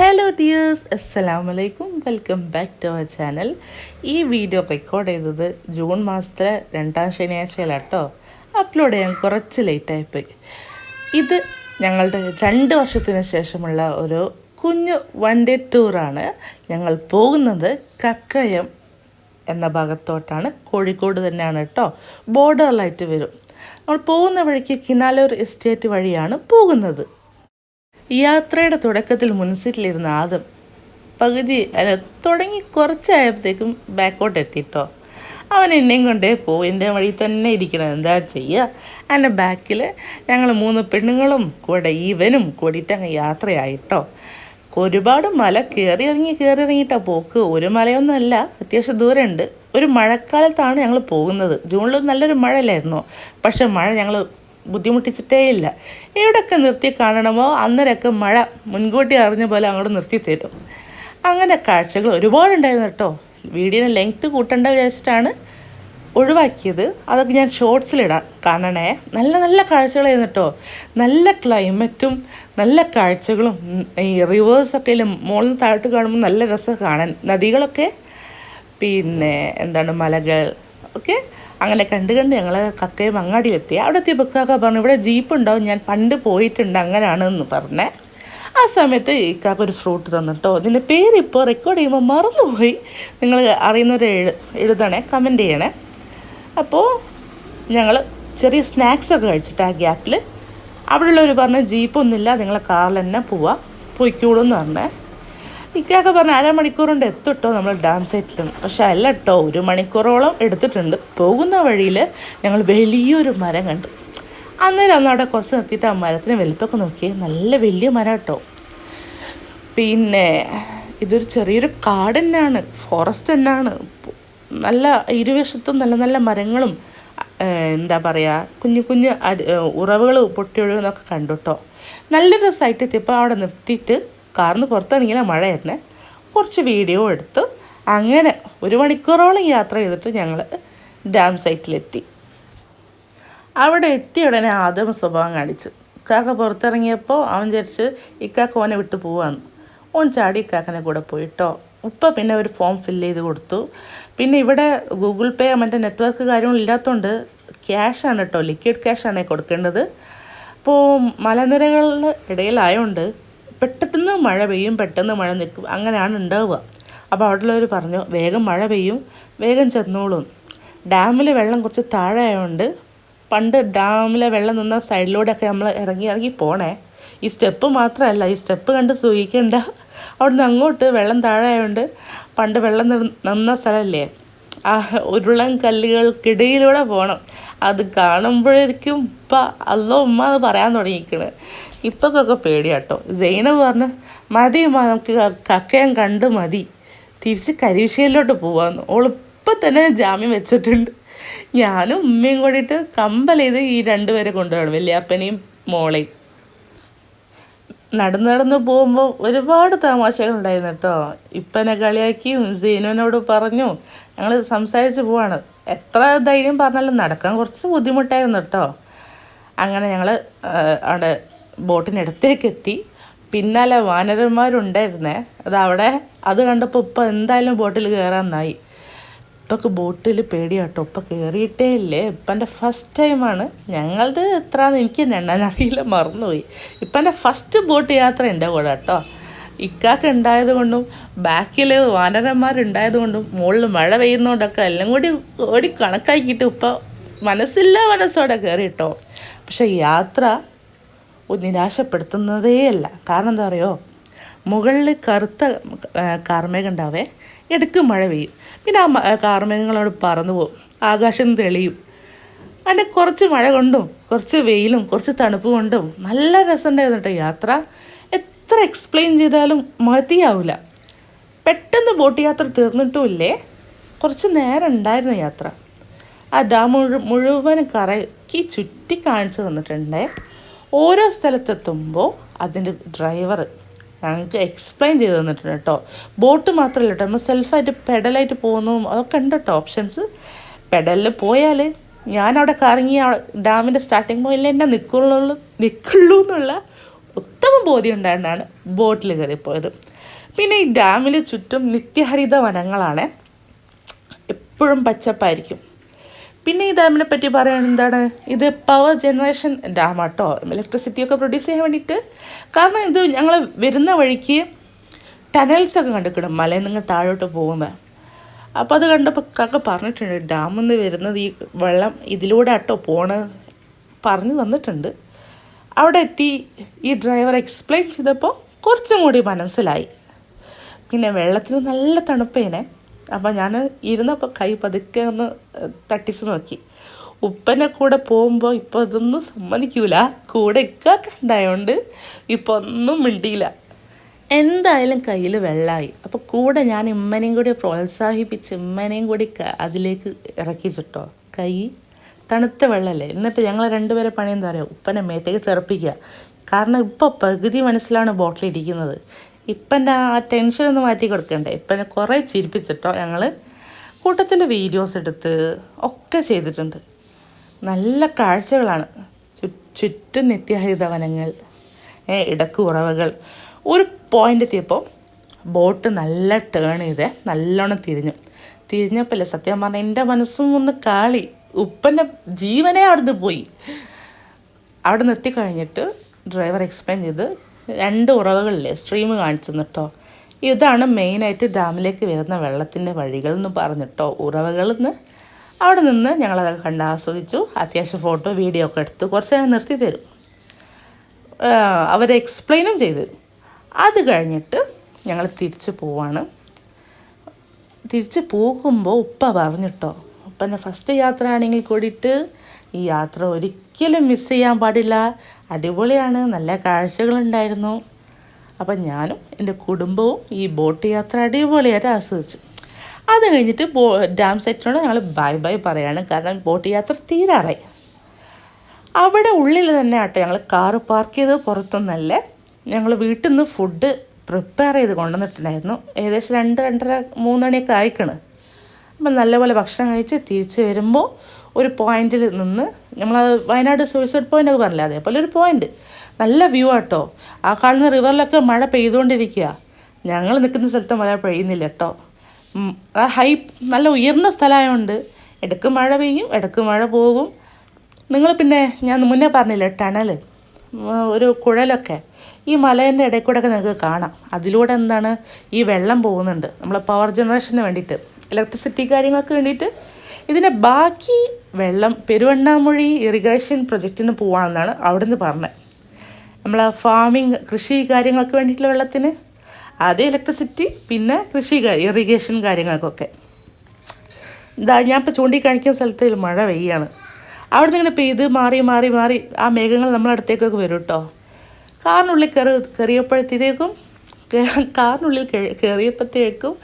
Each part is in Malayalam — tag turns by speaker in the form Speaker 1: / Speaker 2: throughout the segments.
Speaker 1: ഹലോ ഡിയേഴ്സ് അസ്സലാം വലൈക്കും welcome back to our channel ഈ വീഡിയോ റെക്കോർഡ് ചെയ്തത് ജൂൺ മാസത്തിലെ രണ്ടാം ശനിയാഴ്ചയിലാട്ടോ. അപ്ലോഡ് ചെയ്യാൻ കുറച്ച് ലേറ്റായിപ്പോയി ഇത് ഞങ്ങളുടെ രണ്ട് വർഷത്തിന് ശേഷമുള്ള ഒരു കുഞ്ഞു വൺ ഡേ ടൂറാണ് ഞങ്ങൾ പോകുന്നത് കക്കയം എന്ന ഭാഗത്തോട്ടാണ്. കോഴിക്കോട് തന്നെയാണ് കേട്ടോ ബോർഡറിലായിട്ട് വരും. നമ്മൾ പോകുന്ന വഴിക്ക് കിനാലൂർ എസ്റ്റേറ്റ് വഴിയാണ് പോകുന്നത്. യാത്രയുടെ തുടക്കത്തിൽ മുൻസീറ്റിലിരുന്ന ആദം പകുതി അല്ല തുടങ്ങി കുറച്ചായപ്പോഴത്തേക്കും ബാക്കോട്ട് എത്തിട്ടോ അവൻ എന്നെയും കൊണ്ടേ പോയി എന്റെ വഴി തന്നെ ഇരിക്കണം. എന്താ ചെയ്യുക എന്റെ ബാക്കിൽ ഞങ്ങൾ മൂന്ന് പെണ്ണുങ്ങളും കൂടെ ഇവനും കൂടിയിട്ട് അങ്ങ് യാത്രയായിട്ടോ. ഒരുപാട് മല കയറി ഇറങ്ങി കയറി ഇറങ്ങിയിട്ടാണ് പോക്ക്. ഒരു മലയൊന്നുമല്ല അത്യാവശ്യം ദൂരമുണ്ട്. ഒരു മഴക്കാലത്താണ് ഞങ്ങൾ പോകുന്നത്. ജൂണിൽ നല്ലൊരു മഴയല്ലായിരുന്നു? പക്ഷെ മഴ ഞങ്ങൾ ബുദ്ധിമുട്ടിച്ചിട്ടേ ഇല്ല എവിടെയൊക്കെ നിർത്തി കാണണമോ അന്നേരമൊക്കെ മഴ മുൻകൂട്ടി അറിഞ്ഞ പോലെ അങ്ങോട്ട് നിർത്തി തരും. അങ്ങനെ കാഴ്ചകൾ ഒരുപാടുണ്ടായിരുന്നു കേട്ടോ. വീഡിയോ ലെങ്ത്ത് കൂട്ടേണ്ട വിചാരിച്ചിട്ടാണ് ഒഴിവാക്കിയത്. അതൊക്കെ ഞാൻ ഷോർട്സിലിടാം കാണണേ. നല്ല നല്ല കാഴ്ചകളായിരുന്നു കേട്ടോ. നല്ല ക്ലൈമറ്റും നല്ല കാഴ്ചകളും. ഈ റിവേഴ്സൊക്കെ മുകളിൽ താഴ്ത്ത് കാണുമ്പോൾ നല്ല രസം കാണാൻ നദികളൊക്കെ. പിന്നെ എന്താണ് മലകൾ. ഒക്കെ അങ്ങനെ കണ്ട് കണ്ട് ഞങ്ങൾ കക്കയും അങ്ങാടി എത്തി. അവിടെ എത്തിയപ്പോൾ ബക്കാക്ക പറഞ്ഞു ഇവിടെ ജീപ്പ് ഉണ്ടാവും ഞാൻ പണ്ട് പോയിട്ടുണ്ട് അങ്ങനെയാണെന്ന് പറഞ്ഞേ. ആ സമയത്ത് ഇക്കാക്ക ഒരു ഫ്രൂട്ട് തന്നിട്ടോ. പേര് ഇപ്പോൾ റെക്കോർഡ് ചെയ്യുമ്പോൾ മറന്നുപോയി. നിങ്ങൾ അറിയുന്നവരെ എഴു എഴുതണേ കമന്റ് ചെയ്യണേ. അപ്പോൾ ഞങ്ങൾ ചെറിയ സ്നാക്സൊക്കെ കഴിച്ചിട്ട് ആ ഗ്യാപ്പിൽ അവിടെയുള്ളവർ പറഞ്ഞ ജീപ്പൊന്നുമില്ല നിങ്ങളെ കാറിൽ തന്നെ പോവാം പോയിക്കോളൂ എന്ന് പറഞ്ഞേ. ഇക്കാക്ക പറഞ്ഞ അരമണിക്കൂർ കൊണ്ട് എത്തിട്ടോ നമ്മൾ ഡാം സൈറ്റിൽ പക്ഷെ അല്ല കേട്ടോ ഒരു മണിക്കൂറോളം എടുത്തിട്ടുണ്ട്. പോകുന്ന വഴിയിൽ ഞങ്ങൾ വലിയൊരു മരം കണ്ടു. അന്നേരം അന്ന് അവിടെ കുറച്ച് നിർത്തിയിട്ട് ആ മരത്തിന് വലിപ്പമൊക്കെ നോക്കി നല്ല വലിയ മരം കേട്ടോ പിന്നെ ഇതൊരു ചെറിയൊരു കാട് തന്നെയാണ് ഫോറസ്റ്റ് തന്നെയാണ്. നല്ല ഇരുവശത്തും നല്ല നല്ല മരങ്ങളും എന്താ പറയുക കുഞ്ഞു കുഞ്ഞു ഉറവുകൾ പൊട്ടിയൊഴുകുന്നൊക്കെ കണ്ടു കേട്ടോ നല്ല രസമായിട്ട് എത്തിയപ്പോൾ അവിടെ നിർത്തിയിട്ട് കാറിന്ന് മഴ തന്നെ കുറച്ച് വീഡിയോ എടുത്ത്. അങ്ങനെ ഒരു മണിക്കൂറോളം യാത്ര ചെയ്തിട്ട് ഞങ്ങൾ ഡാം സൈറ്റിലെത്തി. അവിടെ എത്തിയ ഉടനെ ആദ്യം സ്വഭാവം കാണിച്ചു. കാക്ക പുറത്തിറങ്ങിയപ്പോൾ അവൻ വിചാരിച്ച് ഇക്കാക്ക ഓനെ വിട്ട് പോവാന്ന്. ഓൻ ചാടി ഇക്കാക്കനെ കൂടെ പോയിട്ടോ. ഉപ്പ പിന്നെ ഒരു ഫോം ഫില്ല് ചെയ്ത് കൊടുത്തു. പിന്നെ ഇവിടെ ഗൂഗിൾ പേ മറ്റേ നെറ്റ്വർക്ക് കാര്യങ്ങളില്ലാത്തതുകൊണ്ട് ക്യാഷാണ് കേട്ടോ ലിക്വിഡ് ക്യാഷാണ് കൊടുക്കേണ്ടത്. അപ്പോൾ മലനിരകളുടെ ഇടയിലായതുകൊണ്ട് പെട്ടെന്ന് മഴ പെയ്യും പെട്ടെന്ന് മഴ നിൽക്കും. അങ്ങനെയാണ് ഉണ്ടാവുക. അപ്പോൾ അവിടെയുള്ളവർ പറഞ്ഞു വേഗം മഴ പെയ്യും വേഗം ചെന്നോളും. ഡാമിൽ വെള്ളം കുറച്ച് താഴെ ആയതുകൊണ്ട് പണ്ട് ഡാമിലെ വെള്ളം നിന്ന സൈഡിലൂടെയൊക്കെ നമ്മൾ ഇറങ്ങി ഇറങ്ങി പോണേ. ഈ സ്റ്റെപ്പ് മാത്രമല്ല ഈ സ്റ്റെപ്പ് കണ്ട് സൂഹിക്കണ്ട അവിടുന്ന് അങ്ങോട്ട് വെള്ളം താഴെ ആയതുകൊണ്ട് പണ്ട് വെള്ളം നിന്ന സ്ഥലമല്ലേ ആ ഉരുളൻ കല്ലുകൾക്കിടയിലൂടെ പോകണം അത് കാണുമ്പോഴേക്കും ഇപ്പം അല്ലോ ഉമ്മ അത് പറയാൻ തുടങ്ങിയിരിക്കണ്. ഇപ്പൊക്കൊക്കെ പേടിയാട്ടോ. സൈനബ് പറഞ്ഞ് മതി നമുക്ക് കക്കയം കണ്ട് മതി. തിരിച്ച് കരീഷയിലോട്ട് പോവാന്ന്. ഓളിപ്പം തന്നെ ജാമ്യം വെച്ചിട്ടുണ്ട്. ഞാനും ഉമ്മയും കൂടിയിട്ട് കമ്പൽ ചെയ്ത് ഈ രണ്ടുപേരെ കൊണ്ടുപോകണം വലിയപ്പനെയും മോളെയും. നടന്ന് നടന്ന് പോകുമ്പോൾ ഒരുപാട് തമാശകളുണ്ടായിരുന്നു കേട്ടോ. ഇപ്പനെ കളിയാക്കിയും സീനുവിനോട് പറഞ്ഞു ഞങ്ങൾ സംസാരിച്ച് പോവാണ്. എത്ര ധൈര്യം പറഞ്ഞാലും നടക്കാൻ കുറച്ച് ബുദ്ധിമുട്ടായിരുന്നു കേട്ടോ. അങ്ങനെ ഞങ്ങൾ അവിടെ ബോട്ടിനടുത്തേക്ക് എത്തി പിന്നാലെ വാനരന്മാരുണ്ടായിരുന്നേ. അത് അവിടെ അത് കണ്ടപ്പോൾ ഇപ്പം എന്തായാലും ബോട്ടിൽ കയറാമെന്നായി ഇപ്പൊക്കെ ബോട്ടിൽ പേടിയാട്ടോ. ഇപ്പം കയറിയിട്ടേ ഇല്ലേ. ഇപ്പം എന്റെ ഫസ്റ്റ് ടൈമാണ് ഞങ്ങളത് എത്രയാന്ന് എനിക്ക് തന്നെ എണ്ണാൻ അറിയില്ല. മറന്നുപോയി. ഇപ്പം എന്റെ ഫസ്റ്റ് ബോട്ട് യാത്ര എന്റെ കൂടെ കേട്ടോ ഇക്കാക്ക് ഉണ്ടായത് കൊണ്ടും ബാക്കിൽ വാനരന്മാരുണ്ടായത് കൊണ്ടും മുകളിൽ മഴ പെയ്യുന്നതുകൊണ്ടൊക്കെ എല്ലാം കൂടി ഓടി കണക്കാക്കിയിട്ട് ഇപ്പം മനസ്സില്ല മനസ്സോടെ കയറി പക്ഷേ പക്ഷെ യാത്ര ഒരു നിരാശപ്പെടുത്തുന്നതേ അല്ല. കാരണം എന്താ പറയുക മുകളിൽ കറുത്ത കാർമേഘം ഉണ്ടാവേ ഇടയ്ക്ക് മഴ പെയ്യും. പിന്നെ ആ കാർമേഘങ്ങളോട് പറന്നു പോകും. ആകാശം തെളിയും. അങ്ങനെ കുറച്ച് മഴ കൊണ്ടും കുറച്ച് വെയിലും കുറച്ച് തണുപ്പ് കൊണ്ടും നല്ല രസമുണ്ടായിരുന്നു കേട്ടോ യാത്ര. എത്ര എക്സ്പ്ലെയിൻ ചെയ്താലും മതിയാവില്ല പെട്ടെന്ന് ബോട്ട് യാത്ര തീർന്നിട്ടുമില്ലേ? കുറച്ച് നേരം ഉണ്ടായിരുന്നു യാത്ര. ആ ഡാം മുഴുവൻ കറക്കി ചുറ്റി കാണിച്ചു തന്നിട്ടുണ്ടേ. ഓരോ സ്ഥലത്തെത്തുമ്പോൾ അതിന്റെ ഡ്രൈവർ ഞങ്ങൾക്ക് എക്സ്പ്ലെയിൻ ചെയ്ത് തന്നിട്ടുണ്ട് കേട്ടോ. ബോട്ട് മാത്രമല്ല കേട്ടോ. നമ്മൾ സെൽഫായിട്ട് പെഡലായിട്ട് പോകുന്നതും അതൊക്കെ ഉണ്ട് കേട്ടോ ഓപ്ഷൻസ് പെഡലിൽ പോയാൽ ഞാനവിടെ കറങ്ങി ആ ഡാമിന്റെ സ്റ്റാർട്ടിങ് പോയില്ല എന്നെ നിൽക്കുള്ളൂ നിൽക്കുള്ളൂ എന്നുള്ള ഉത്തമ ബോധ്യം ഉണ്ടായിരുന്നാണ് ബോട്ടിൽ കയറിപ്പോയത്. പിന്നെ ഈ ഡാമിൽ ചുറ്റും നിത്യഹരിത വനങ്ങളാണ്. എപ്പോഴും പച്ചപ്പായിരിക്കും. പിന്നെ ഈ ഡാമിനെ പറ്റി പറയാൻ എന്താണ്? ഇത് പവർ ജനറേഷൻ ഡാമാട്ടോ ഇലക്ട്രിസിറ്റി ഒക്കെ പ്രൊഡ്യൂസ് ചെയ്യാൻ വേണ്ടിയിട്ട്. കാരണം ഇത് ഞങ്ങൾ വരുന്ന വഴിക്ക് ടനൽസ് ഒക്കെ കണ്ടിക്കണം മലയിൽ നിന്ന് താഴോട്ട് പോകുമ്പോൾ അപ്പോൾ അത് കണ്ടപ്പോൾ കാക്ക പറഞ്ഞിട്ടുണ്ട് ഡാമിൽ നിന്ന് വരുന്നത് ഈ വെള്ളം ഇതിലൂടെ ആട്ടോ പോണ്. പറഞ്ഞു തന്നിട്ടുണ്ട്. അവിടെ എത്തി ഈ ഡ്രൈവർ എക്സ്പ്ലെയിൻ ചെയ്തപ്പോൾ കുറച്ചും കൂടി മനസ്സിലായി. പിന്നെ വെള്ളത്തിന് നല്ല തണുപ്പേനെ. അപ്പം ഞാൻ ഇരുന്നപ്പോൾ കൈ പതുക്കെ ഒന്ന് തട്ടിച്ച് നോക്കി. ഉപ്പനെ കൂടെ പോകുമ്പോൾ ഇപ്പോൾ ഇതൊന്നും സമ്മതിക്കൂല. കൂടെ ഇക്കാക്ക ഉണ്ടായതുകൊണ്ട് ഇപ്പോൾ ഒന്നും മിണ്ടിയില്ല. എന്തായാലും കയ്യിൽ വെള്ളമായി അപ്പോൾ കൂടെ ഞാൻ ഇമ്മനെയും കൂടി പ്രോത്സാഹിപ്പിച്ച് ഇമ്മനെയും കൂടി അതിലേക്ക് ഇറക്കിച്ചിട്ടോ. കൈ തണുത്ത വെള്ളമല്ലേ എന്നിട്ട് ഞങ്ങൾ രണ്ടുപേരെ പണി എന്താ പറയുക ഉപ്പനെ മേത്തേക്ക് തെറപ്പിക്കുക കാരണം ഇപ്പോൾ പകുതി മനസ്സിലാണ് ബോട്ടിലിരിക്കുന്നത്. ഇപ്പന്റെ ആ ടെൻഷൻ ഒന്ന് മാറ്റി കൊടുക്കണ്ടേ? ഇപ്പം കുറേ ചിരിപ്പിച്ചിട്ടോ ഞങ്ങൾ കൂട്ടത്തിൽ വീഡിയോസ് എടുത്ത് ഒക്കെ ചെയ്തിട്ടുണ്ട്. നല്ല കാഴ്ചകളാണ്. ചുറ്റും നിത്യഹരിത വനങ്ങൾ ഏ, ഇടയ്ക്ക് ഉറവകൾ. ഒരു പോയിന്റ് എത്തിയപ്പോൾ ബോട്ട് നല്ല ടേൺ ചെയ്ത് നല്ലോണം തിരിഞ്ഞു. തിരിഞ്ഞപ്പോൾ സത്യം പറഞ്ഞാൽ എന്റെ മനസ്സും ഒന്ന് കാളി. ഉപ്പന്റെ ജീവനെ അവിടുന്ന് പോയി. അവിടെ നിർത്തി കഴിഞ്ഞിട്ട് ഡ്രൈവർ എക്സ്പ്ലെയിൻ ചെയ്ത് രണ്ട് ഉറവകളിലെ സ്ട്രീം കാണിച്ചു കേട്ടോ ഇതാണ് മെയിനായിട്ട് ഡാമിലേക്ക് വരുന്ന വെള്ളത്തിന്റെ വഴികൾ എന്ന് പറഞ്ഞിട്ടോ. ഉറവകളിൽ നിന്ന് അവിടെ നിന്ന് ഞങ്ങളതൊക്കെ കണ്ട് ആസ്വദിച്ചു. അത്യാവശ്യം ഫോട്ടോ വീഡിയോ ഒക്കെ എടുത്ത് കുറച്ച് നേരം നിർത്തി തരും. അവർ എക്സ്പ്ലെയിനും ചെയ്തു അത് കഴിഞ്ഞിട്ട് ഞങ്ങൾ തിരിച്ച് പോവാണ്. തിരിച്ച് പോകുമ്പോൾ ഉപ്പ പറഞ്ഞിട്ടോ. ഉപ്പന്റെ ഫസ്റ്റ് യാത്ര ആണെങ്കിൽ കൂടിയിട്ട് ഈ യാത്ര ഒരിക്കലും മിസ് ചെയ്യാൻ പാടില്ല. അടിപൊളിയാണ്. നല്ല കാഴ്ചകളുണ്ടായിരുന്നു. അപ്പം ഞാനും എന്റെ കുടുംബവും ഈ ബോട്ട് യാത്ര അടിപൊളിയായിട്ട് ആസ്വദിച്ചു. അത് കഴിഞ്ഞിട്ട് ബോ ഡാം സെറ്റിനോട് ഞങ്ങൾ ബൈ ബൈ പറയാണ്. കാരണം ബോട്ട് യാത്ര തീരാറായി. അവിടെ ഉള്ളിൽ തന്നെ ആട്ടോ ഞങ്ങൾ കാറ് പാർക്ക് ചെയ്ത് പുറത്തുനിന്നല്ല ഞങ്ങൾ വീട്ടിൽ നിന്ന് ഫുഡ് പ്രിപ്പയർ ചെയ്ത് കൊണ്ടുവന്നിട്ടുണ്ടായിരുന്നു. ഏകദേശം രണ്ട് രണ്ടര മൂന്നണിയൊക്കെ ആയിക്കണ്. അപ്പം നല്ലപോലെ ഭക്ഷണം കഴിച്ച് തിരിച്ച് വരുമ്പോൾ ഒരു പോയിന്റിൽ നിന്ന് നമ്മൾ വയനാട് സൂയിസൈഡ് പോയിന്റ് ഒക്കെ പറഞ്ഞില്ല അതേപോലെ ഒരു പോയിന്റ് നല്ല വ്യൂ ആട്ടോ. ആ കാണുന്ന റിവറിലൊക്കെ മഴ പെയ്തുകൊണ്ടിരിക്കുക. ഞങ്ങൾ നിൽക്കുന്ന സ്ഥലത്ത് മഴ പെയ്യുന്നില്ല കേട്ടോ ആ ഹൈ നല്ല ഉയർന്ന സ്ഥലമായതുകൊണ്ട് ഇടയ്ക്ക് മഴ പെയ്യും ഇടയ്ക്ക് മഴ പോകും. നിങ്ങൾ പിന്നെ ഞാൻ മുന്നേ പറഞ്ഞില്ല ടണൽ ഒരു കുഴലൊക്കെ. ഈ മലേന്റെ ഇടയിൽ കൂടെ ഒക്കെ നിങ്ങൾക്ക് കാണാം. അതിലൂടെ എന്താണ് ഈ വെള്ളം പോകുന്നുണ്ട്. നമ്മളെ പവർ ജനറേഷന് വേണ്ടിയിട്ട്. ഇലക്ട്രിസിറ്റി കാര്യങ്ങൾക്ക് വേണ്ടിയിട്ട്. ഇതിന്റെ ബാക്കി വെള്ളം പെരുവണ്ണാമൊഴി ഇറിഗേഷൻ പ്രൊജക്റ്റിന് പോവാണെന്നാണ് അവിടുന്ന് പറഞ്ഞത്. നമ്മൾ ഫാമിങ് കൃഷി കാര്യങ്ങൾക്ക് വേണ്ടിയിട്ടുള്ള വെള്ളത്തിന് ആദ്യം ഇലക്ട്രിസിറ്റി പിന്നെ കൃഷി ഇറിഗേഷൻ കാര്യങ്ങൾക്കൊക്കെ. ഇതാ ഞാൻ ഇപ്പോൾ ചൂണ്ടിക്കാണിക്കുന്ന സ്ഥലത്ത് മഴ പെയ്യാണ്. അവിടെ നിന്ന് ഇങ്ങനെ പെയ്ത് മാറി മാറി മാറി ആ മേഘങ്ങൾ നമ്മളെ അടുത്തേക്കൊക്കെ വരും കേട്ടോ. കാറിനുള്ളിൽ കയറി കയറിയപ്പോഴത്തേക്കും കാറിനുള്ളിൽ കയറിയപ്പോഴത്തേക്കും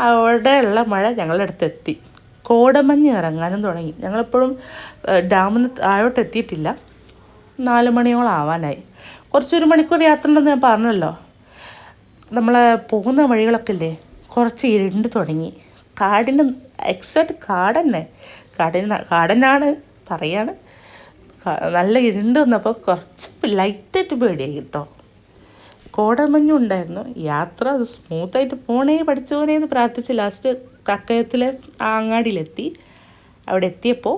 Speaker 1: അവിടെ ഉള്ള മഴ ഞങ്ങളുടെ അടുത്തെത്തി കോടമഞ്ഞ് ഇറങ്ങാനും തുടങ്ങി. ഞങ്ങളെപ്പോഴും ഡാമിന് ആയോട്ട് എത്തിയിട്ടില്ല നാല് മണിയോളം ആവാനായി. കുറച്ചൊരു മണിക്കൂർ യാത്ര ഉണ്ടെന്ന് ഞാൻ പറഞ്ഞല്ലോ. നമ്മൾ പോകുന്ന വഴികളൊക്കെ ഇല്ലേ? കുറച്ച് ഇരുണ്ട് തുടങ്ങി. കാടിന് എക്സാക്റ്റ് കാടന്നെ. കാടിന് കാടനാണ് പറയാണ്. നല്ല ഇരുണ്ട് വന്നപ്പോൾ കുറച്ച് ലൈറ്റായിട്ട് പേടിയായി കേട്ടോ. കോടമഞ്ഞും ഉണ്ടായിരുന്നു യാത്ര സ്മൂത്തായിട്ട് പോണേ പഠിച്ചോനേ എന്ന് പ്രാർത്ഥിച്ച് ലാസ്റ്റ് കക്കയത്തിലെ ആ അങ്ങാടിയിലെത്തി അവിടെ എത്തിയപ്പോൾ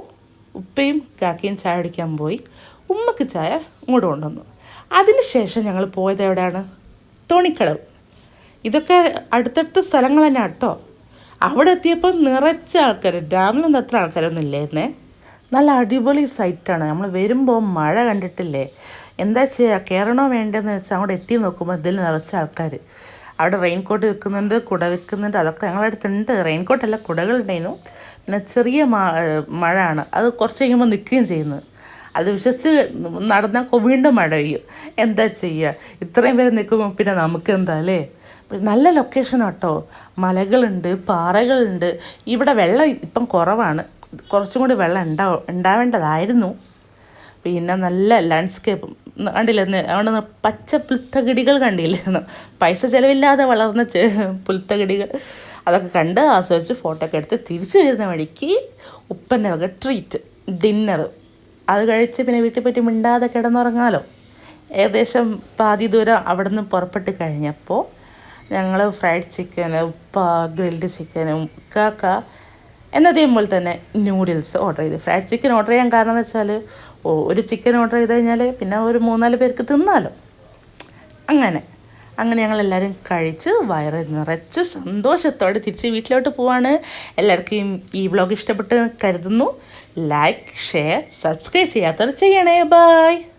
Speaker 1: ഉപ്പയും കാക്കയും ചായ കുടിക്കാൻ പോയി. ഉമ്മക്ക് ചായ ഇങ്ങോട്ട് കൊണ്ടുവന്നു. അതിനുശേഷം ഞങ്ങൾ പോയത് എവിടെയാണ്? തോണിക്കടവ്. ഇതൊക്കെ അടുത്തടുത്ത സ്ഥലങ്ങൾ തന്നെ കേട്ടോ അവിടെ എത്തിയപ്പോൾ നിറച്ച ആൾക്കാർ ഡാമിലൊന്നും അത്ര ആൾക്കാരൊന്നും ഇല്ലായിരുന്നേ. നല്ല അടിപൊളി സൈറ്റാണ് നമ്മൾ വരുമ്പോൾ മഴ കണ്ടിട്ടില്ലേ? എന്താ ചെയ്യുക കയറണോ വേണ്ടതെന്ന് വെച്ചാൽ അങ്ങോട്ട് എത്തി നോക്കുമ്പോൾ ഇതിൽ നിറച്ച ആൾക്കാർ അവിടെ റെയിൻ കോട്ട് വിൽക്കുന്നുണ്ട് കുട വിൽക്കുന്നുണ്ട് അതൊക്കെ ഞങ്ങളുടെ അടുത്തുണ്ട്. റെയിൻ കോട്ടല്ല കുടകളുണ്ടായിരുന്നു പിന്നെ ചെറിയ മഴയാണ്. അത് കുറച്ച് കഴിയുമ്പോൾ നിൽക്കുകയും ചെയ്യുന്നത് അത് വിശ്വസിച്ച് നടന്നാൽ വീണ്ടും മഴ പെയ്യും. എന്താ ചെയ്യുക ഇത്രയും പേര് നിൽക്കുമ്പോൾ പിന്നെ നമുക്ക് എന്താ അല്ലേ? നല്ല ലൊക്കേഷൻ കേട്ടോ മലകളുണ്ട് പാറകളുണ്ട്. ഇവിടെ വെള്ളം ഇപ്പം കുറവാണ്. കുറച്ചും കൂടി വെള്ളം ഉണ്ടാവും ഉണ്ടാവേണ്ടതായിരുന്നു. പിന്നെ നല്ല ലാൻഡ്സ്കേപ്പും കണ്ടില്ലേ? അവിടെ പച്ച പുൽത്തകിടികൾ കണ്ടില്ലായിരുന്നു പൈസ ചിലവില്ലാതെ വളർന്ന പുൽത്തകിടികൾ. അതൊക്കെ കണ്ട് ആസ്വദിച്ച് ഫോട്ടോ ഒക്കെ എടുത്ത് തിരിച്ചു വരുന്ന വഴിക്ക് ഉപ്പന്റെ വക ട്രീറ്റ് ഡിന്നർ അത് കഴിച്ച് പിന്നെ വീട്ടിൽ പറ്റി മിണ്ടാതെ കിടന്നുറങ്ങാലോ. ഏകദേശം പാതി ദൂരം അവിടെ നിന്ന് പുറപ്പെട്ട് കഴിഞ്ഞപ്പോൾ ഞങ്ങൾ ഫ്രൈഡ് ചിക്കന് ഗ്രിൽഡ് ചിക്കനും കാക്ക എന്നതേപോലെ തന്നെ നൂഡിൽസ് ഓർഡർ ചെയ്ത്. ഫ്രൈഡ് ചിക്കൻ ഓർഡർ ചെയ്യാൻ കാരണം എന്ന് വെച്ചാൽ ഒരു ചിക്കൻ ഓർഡർ ചെയ്ത് കഴിഞ്ഞാൽ പിന്നെ ഒരു മൂന്നാൽ പേർക്ക് തിന്നാലോ. അങ്ങനെ. അങ്ങനെ ഞങ്ങൾ എല്ലാവരും കഴിച്ച് വയറ് നിറച്ച് സന്തോഷത്തോടെ തിരിച്ച് വീട്ടിലോട്ട് പോവാണ്. എല്ലാവർക്കും ഈ വ്ലോഗ് ഇഷ്ടപ്പെട്ട് കരുതുന്നു. ലൈക്ക് ഷെയർ സബ്സ്ക്രൈബ് ചെയ്യാത്തവർ ചെയ്യണേ. ബായ്